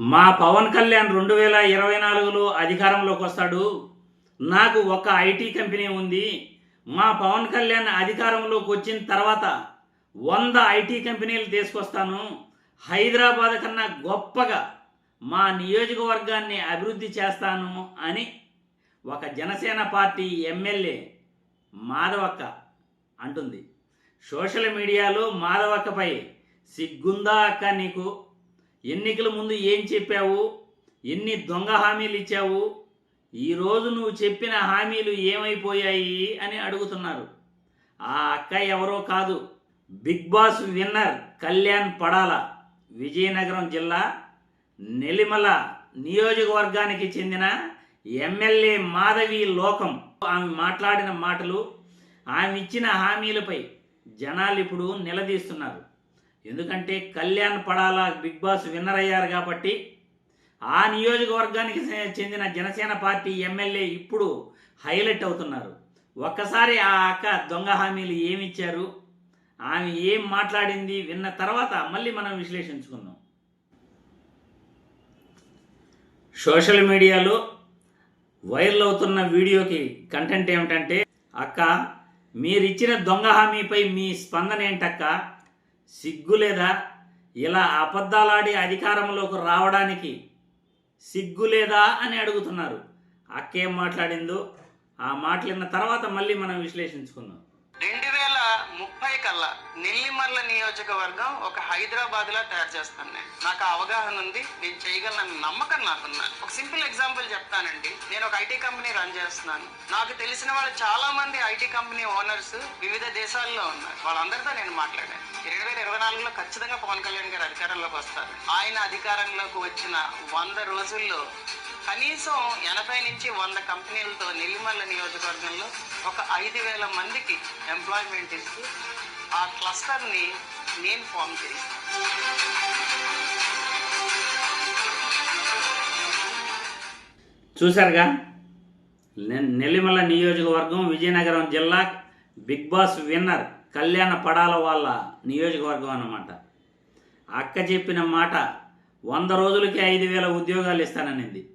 మా పవన్ కళ్యాణ్ రెండు వేల ఇరవై నాలుగులో అధికారంలోకి వస్తాడు. నాకు ఒక ఐటీ కంపెనీ ఉంది. మా పవన్ కళ్యాణ్ అధికారంలోకి వచ్చిన తర్వాత వంద ఐటీ కంపెనీలు తీసుకొస్తాను. హైదరాబాద్ కన్నా గొప్పగా మా నియోజకవర్గాన్ని అభివృద్ధి చేస్తాను అని ఒక జనసేన పార్టీ ఎమ్మెల్యే మాధవక్క అంటుంది. సోషల్ మీడియాలో మాధవక్కపై సిగ్గుందా అక్క నీకు? ఎన్నికల ముందు ఏం చెప్పావు? ఎన్ని దొంగ హామీలు ఇచ్చావు? ఈరోజు నువ్వు చెప్పిన హామీలు ఏమైపోయాయి అని అడుగుతున్నారు. ఆ అక్క ఎవరో కాదు. Big boss winner Kalyan Padala Vizianagaram జిల్లా నెలిమల నియోజకవర్గానికి చెందిన ఎమ్మెల్యే మాధవి లోకం. ఆమె మాట్లాడిన మాటలు ఆమె ఇచ్చిన హామీలపై జనాలు ఇప్పుడు నిలదీస్తున్నారు. ఎందుకంటే Kalyan Padala big boss winner అయ్యారు కాబట్టి ఆ నియోజకవర్గానికి చెందిన జనసేన పార్టీ ఎమ్మెల్యే ఇప్పుడు హైలైట్ అవుతున్నారు. ఒక్కసారి ఆ అక్క దొంగ హామీలు ఏమి ఇచ్చారు? ఆమె ఏం మాట్లాడింది? విన్న తర్వాత మళ్ళీ మనం విశ్లేషించుకుందాం. సోషల్ మీడియాలో వైరల్ అవుతున్న వీడియోకి కంటెంట్ ఏమిటంటే అక్క మీరిచ్చిన దొంగ హామీపై మీ స్పందన ఏంటక్క? సిగ్గు లేదా? ఇలా అబద్ధాలాడి అధికారంలోకి రావడానికి సిగ్గు లేదా అని అడుగుతున్నారు. అక్కేం మాట్లాడిందో? ఆ మాట్లాడిన తర్వాత మళ్ళీ మనం విశ్లేషించుకుందాం. రెండు వేల ముప్పై కల్లా నెల్లిమర్ల నియోజకవర్గం ఒక హైదరాబాద్ లా తయారు చేస్తాను నేను. నాకు అవగాహన ఉంది నేను చేయగలనని నమ్మకం నాకున్నా. ఒక సింపుల్ ఎగ్జాంపుల్ చెప్తానండి. నేను ఒక ఐటీ కంపెనీ రన్ చేస్తున్నాను. నాకు తెలిసిన వాళ్ళు చాలా మంది ఐటీ కంపెనీ ఓనర్స్ వివిధ దేశాల్లో ఉన్నారు. వాళ్ళందరితో నేను మాట్లాడాను. రెండు వేల ఇరవై నాలుగులో ఖచ్చితంగా పవన్ కళ్యాణ్ గారు అధికారంలోకి వస్తారు. ఆయన అధికారంలోకి వచ్చిన వంద రోజుల్లో కనీసం ఎనభై నుంచి వంద కంపెనీలతో నెల్లిమల్ల నియోజకవర్గంలో ఒక ఐదు వేల మందికి ఎంప్లాయ్మెంట్ ఇస్తూ ఆ క్లస్టర్ని నేను ఫామ్ చేస్తాను. చూశారుగా? నెల్లిమల నియోజకవర్గం విజయనగరం జిల్లా బిగ్ బాస్ విన్నర్ కళ్యాణ పడాల వాళ్ళ నియోజకవర్గం అన్నమాట. అక్క చెప్పిన మాట వంద రోజులకి ఐదు వేల ఉద్యోగాలు ఇస్తాననింది.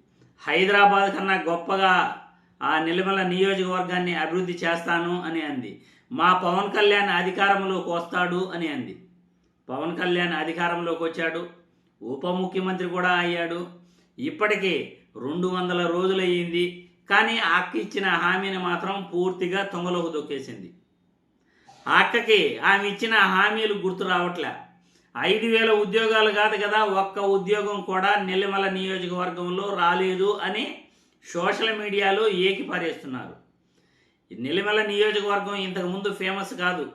హైదరాబాద్ కన్నా గొప్పగా ఆ నెల్లిమల నియోజకవర్గాన్ని అభివృద్ధి చేస్తాను అని అంది. మా పవన్ కళ్యాణ్ అధికారంలోకి వస్తాడు అని అంది. పవన్ కళ్యాణ్ అధికారంలోకి వచ్చాడు. ఉప ముఖ్యమంత్రి కూడా అయ్యాడు. ఇప్పటికీ రెండు వందల రోజులయ్యింది. కానీ అక్క ఇచ్చిన హామీని మాత్రం పూర్తిగా తొంగలోకి దొక్కేసింది. ఆ అక్కకి ఆమె ఇచ్చిన హామీలు గుర్తు రావట్లే. ఐదు వేల ఉద్యోగాలు కాదు కదా ఒక్క ఉద్యోగం కూడా నెల్లిమల నియోజకవర్గంలో రాలేదు అని సోషల్ మీడియాలో ఏకిపారేస్తున్నారు. ఈ నియోజకవర్గం ఇంతకుముందు ఫేమస్ కాదు.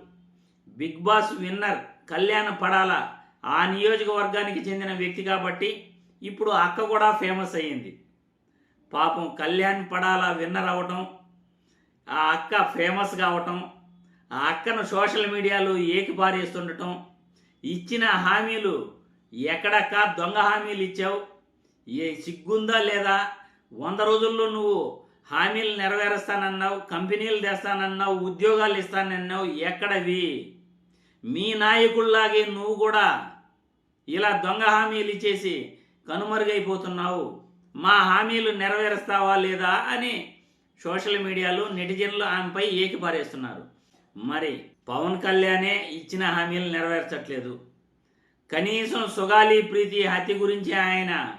బిగ్ బాస్ విన్నర్ కళ్యాణ పడాల ఆ నియోజకవర్గానికి చెందిన వ్యక్తి కాబట్టి ఇప్పుడు అక్క కూడా ఫేమస్ అయ్యింది. పాపం కళ్యాణ్ పడాల విన్నర్ అవ్వటం ఆ అక్క ఫేమస్ కావటం ఆ అక్కను సోషల్ మీడియాలో ఏకిపారేస్తుండటం ఇచ్చిన హామీలు ఎక్కడక్క దొంగ హామీలు ఇచ్చావు? ఏ సిగ్గుందా లేదా? వంద రోజుల్లో నువ్వు హామీలు నెరవేరుస్తానన్నావు కంపెనీలు తెస్తానన్నావు ఉద్యోగాలు ఇస్తానన్నావు ఎక్కడవి? మీ నాయకుల్లాగే నువ్వు కూడా ఇలా దొంగ హామీలు ఇచ్చేసి కనుమరుగైపోతున్నావు. మా హామీలు నెరవేరుస్తావా లేదా అని సోషల్ మీడియాలో నెటిజన్లు ఆమెపై ఏకిపారేస్తున్నారు. మరి పవన్ కళ్యాణే ఇచ్చిన హామీలు నెరవేర్చట్లేదు. కనీసం సుగాలి ప్రీతి హత్య గురించి ఆయన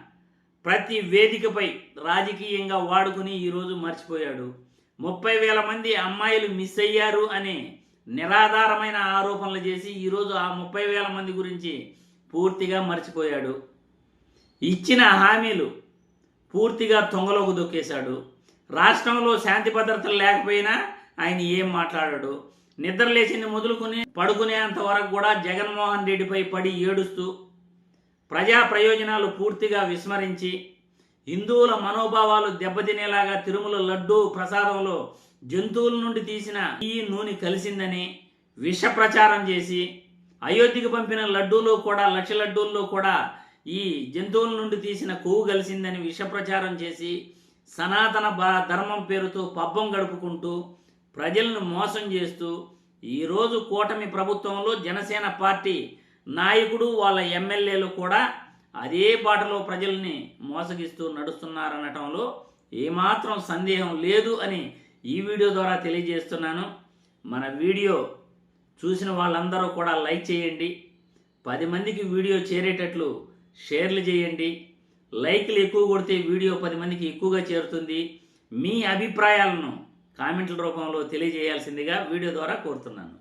ప్రతి వేదికపై రాజకీయంగా వాడుకుని ఈరోజు మర్చిపోయాడు. ముప్పై వేల మంది అమ్మాయిలు మిస్ అయ్యారు అని నిరాధారమైన ఆరోపణలు చేసి ఈరోజు ఆ ముప్పై వేల మంది గురించి పూర్తిగా మర్చిపోయాడు. ఇచ్చిన హామీలు పూర్తిగా తొంగలోకి దొక్కేశాడు. రాష్ట్రంలో శాంతి భద్రతలు లేకపోయినా ఆయన ఏం మాట్లాడాడు? నిద్ర లేచింది మొదలుకుని పడుకునేంత వరకు కూడా జగన్మోహన్ రెడ్డిపై పడి ఏడుస్తూ ప్రజా ప్రయోజనాలు పూర్తిగా విస్మరించి హిందువుల మనోభావాలు దెబ్బతినేలాగా తిరుమల లడ్డూ ప్రసాదంలో జంతువుల నుండి తీసిన ఈ నూనె కలిసిందని విష ప్రచారం చేసి అయోధ్యకు పంపిన లడ్డూలో కూడా లక్ష లడ్డూల్లో కూడా ఈ జంతువుల నుండి తీసిన కొవ్వు కలిసిందని విష ప్రచారం చేసి సనాతన బ- ధర్మం పేరుతో పబ్బం గడుపుకుంటూ ప్రజలను మోసం చేస్తూ ఈరోజు కూటమి ప్రభుత్వంలో జనసేన పార్టీ నాయకుడు వాళ్ళ ఎమ్మెల్యేలు కూడా అదే బాటలో ప్రజల్ని మోసగిస్తూ నడుస్తున్నారనటంలో ఏమాత్రం సందేహం లేదు అని ఈ వీడియో ద్వారా తెలియజేస్తున్నాను. మన వీడియో చూసిన వాళ్ళందరూ కూడా లైక్ చేయండి. పది మందికి వీడియో చేరేటట్లు షేర్లు చేయండి. లైక్లు ఎక్కువ కొడితే వీడియో పది మందికి ఎక్కువగా చేరుతుంది. మీ అభిప్రాయాలను కామెంట్ల రూపంలో తెలియజేయాల్సిందిగా వీడియో ద్వారా కోరుతున్నాను.